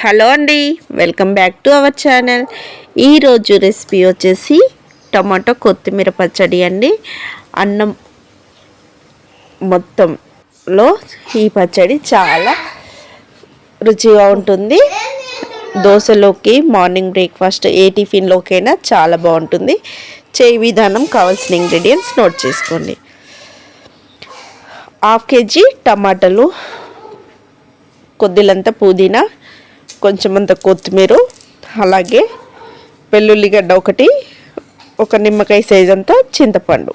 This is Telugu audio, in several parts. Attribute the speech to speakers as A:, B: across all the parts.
A: హలో అండి welcome back to our channel. ఈరోజు రెసిపీ వచ్చేసి టమాటో కొత్తిమీర పచ్చడి అండి. అన్నం మొత్తంలో ఈ పచ్చడి చాలా రుచిగా ఉంటుంది. దోశలోకి మార్నింగ్ బ్రేక్ఫాస్ట్ ఏ టిఫిన్లోకైనా చాలా బాగుంటుంది. చేయి విధానం కావాల్సిన ఇంగ్రీడియంట్స్ నోట్ చేసుకోండి. హాఫ్ కేజీ టమాటాలు కొద్దిలంత పుదీనా కొంచెం అంత కొత్తిమీర అలాగే వెల్లుల్లిగడ్డ ఒకటి ఒక నిమ్మకాయ సైజ్ అంతా చింతపండు.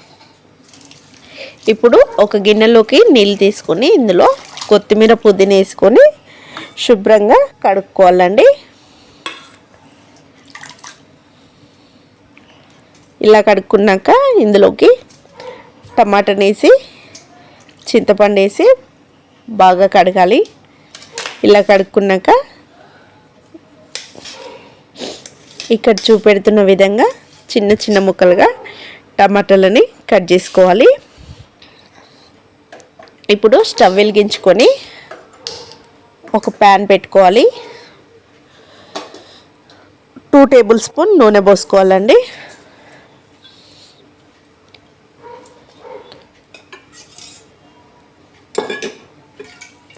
A: ఇప్పుడు ఒక గిన్నెలోకి నీళ్ళు తీసుకొని ఇందులో కొత్తిమీర పుదీన వేసుకొని శుభ్రంగా కడుక్కోవాలండి. ఇలా కడుక్కున్నాక ఇందులోకి టమాటాని వేసి చింతపండు వేసి బాగా కడగాలి. ఇలా కడుక్కున్నాక ఇక్కడ చూపెడుతున్న విధంగా చిన్న చిన్న ముక్కలుగా టమాటాలని కట్ చేసుకోవాలి. ఇప్పుడు స్టవ్ వెలిగించుకొని ఒక ప్యాన్ పెట్టుకోవాలి. టూ టేబుల్ స్పూన్ నూనె పోసుకోవాలండి.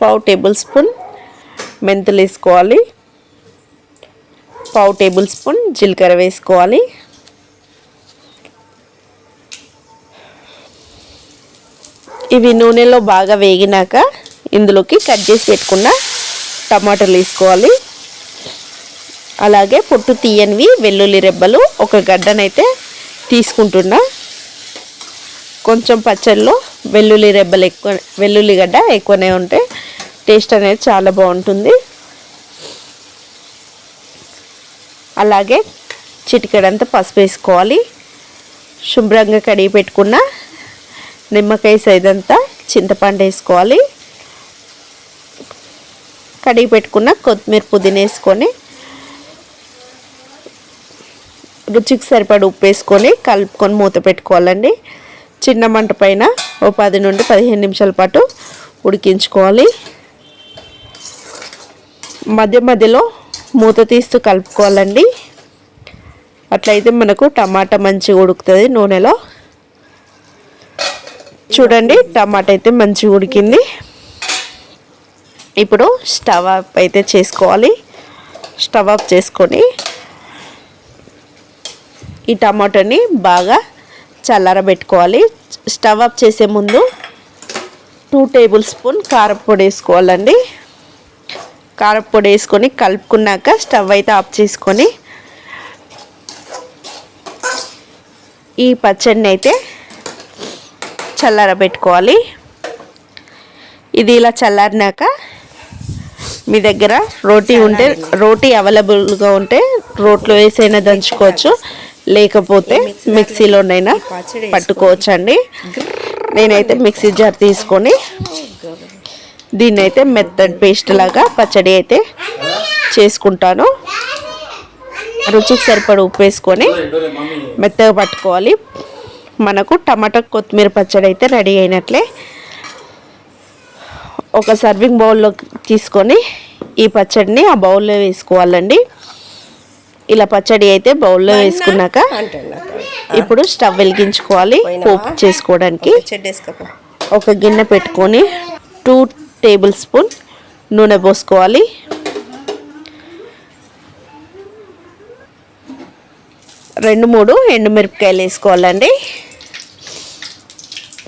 A: పావు టేబుల్ స్పూన్ మెంతులు వేసుకోవాలి. పావు టేబుల్ స్పూన్ జీలకర్ర వేసుకోవాలి. ఇవి నూనెలో బాగా వేగినాక ఇందులోకి కట్ చేసి పెట్టుకున్న టమాటాలు వేసుకోవాలి. అలాగే పొట్టు తీయనివి వెల్లుల్లి రెబ్బలు ఒక గడ్డనైతే తీసుకుంటున్నా. కొంచెం పచ్చళ్ళలో వెల్లుల్లి రెబ్బలు ఎక్కువ వెల్లుల్లిగడ్డ ఎక్కువనే ఉంటే టేస్ట్ అనేది చాలా బాగుంటుంది. అలాగే చిటికెడంతా పసుపు వేసుకోవాలి. శుభ్రంగా కడిగి పెట్టుకున్న నిమ్మకాయ సైదంతా చింతపండు వేసుకోవాలి. కడిగి పెట్టుకున్న కొత్తిమీర పుదీన వేసుకొని రుచికి సరిపడి ఉప్పు వేసుకొని కలుపుకొని మూత పెట్టుకోవాలండి. చిన్న మంట పైన ఓ పది నుండి పదిహేను నిమిషాల పాటు ఉడికించుకోవాలి. మధ్య మధ్యలో మూత తీస్తూ కలుపుకోవాలండి. అట్లయితే మనకు టమాటా మంచిగా ఉడుకుతుంది నూనెలో. చూడండి టమాటా అయితే మంచిగా ఉడికింది. ఇప్పుడు స్టవ్ ఆఫ్ అయితే చేసుకోవాలి. స్టవ్ ఆఫ్ చేసుకొని ఈ టమాటాని బాగా చల్లారబెట్టుకోవాలి. స్టవ్ ఆఫ్ చేసే ముందు టూ టేబుల్ స్పూన్ కారపొడి వేసుకోవాలండి. కారపొడి వేసుకొని కలుపుకున్నాక స్టవ్ అయితే ఆఫ్ చేసుకొని ఈ పచ్చడిని అయితే చల్లారబెట్టుకోవాలి. ఇది ఇలా చల్లారినాక మీ దగ్గర రోటీ ఉంటే రోటీ అవైలబుల్గా ఉంటే రోట్లో వేసైనా దంచుకోవచ్చు. లేకపోతే మిక్సీలోనైనా పట్టుకోవచ్చు అండి నేనైతే మిక్సీ జార్ తీసుకొని దీన్ని అయితే మెత్తడ్ పేస్ట్ లాగా పచ్చడి అయితే చేసుకుంటాను. రుచికి సరిపడి ఉప్పు వేసుకొని మెత్తగా పట్టుకోవాలి. మనకు టమాటా కొత్తిమీర పచ్చడి అయితే రెడీ అయినట్లే. ఒక సర్వింగ్ బౌల్లో తీసుకొని ఈ పచ్చడిని ఆ బౌల్లో వేసుకోవాలండి. ఇలా పచ్చడి అయితే బౌల్లో వేసుకున్నాక ఇప్పుడు స్టవ్ వెలిగించుకోవాలి పోపు చేసుకోవడానికి. ఒక గిన్నె పెట్టుకొని టూ టేబుల్ స్పూన్ నూనె పోసుకోవాలి. రెండు మూడు ఎండుమిరపకాయలు వేసుకోవాలండి.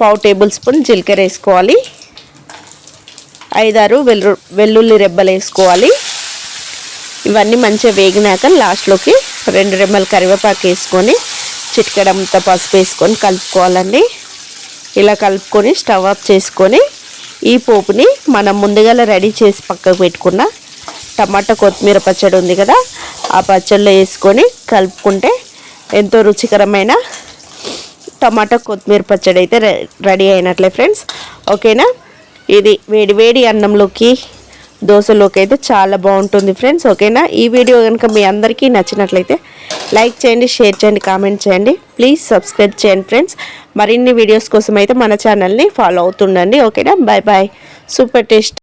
A: పావు టేబుల్ స్పూన్ జీలకర్ర వేసుకోవాలి. ఐదారు వెల్లు వెల్లుల్లి రెబ్బలు వేసుకోవాలి. ఇవన్నీ మంచిగా వేగినాక లాస్ట్లోకి రెండు రెమ్మలు కరివేపాకు వేసుకొని చిటికడంతో పసుపు వేసుకొని కలుపుకోవాలండి. ఇలా కలుపుకొని స్టవ్ ఆఫ్ చేసుకొని ఈ పోపుని మనం ముందుగా రెడీ చేసి పక్కకు పెట్టుకున్న టమాటా కొత్తిమీర పచ్చడి ఉంది కదా ఆ పచ్చడిలో వేసుకొని కలుపుకుంటే ఎంతో రుచికరమైన టమాటా కొత్తిమీర పచ్చడి అయితే రెడీ అయినట్లే ఫ్రెండ్స్. ఓకేనా? ఇది వేడి వేడి అన్నంలోకి దోశలోకి అయితే చాలా బాగుంటుంది ఫ్రెండ్స్. ఓకేనా? ఈ వీడియో కనుక మీ అందరికీ నచ్చినట్లయితే లైక్ చేయండి షేర్ చేయండి కామెంట్ చేయండి. ప్లీజ్ సబ్స్క్రైబ్ చేయండి ఫ్రెండ్స్. మరిన్ని వీడియోస్ కోసం అయితే మన ఛానల్ని ఫాలో అవుతుండండి. ఓకేనా బాయ్ బాయ్ సూపర్ టేస్ట్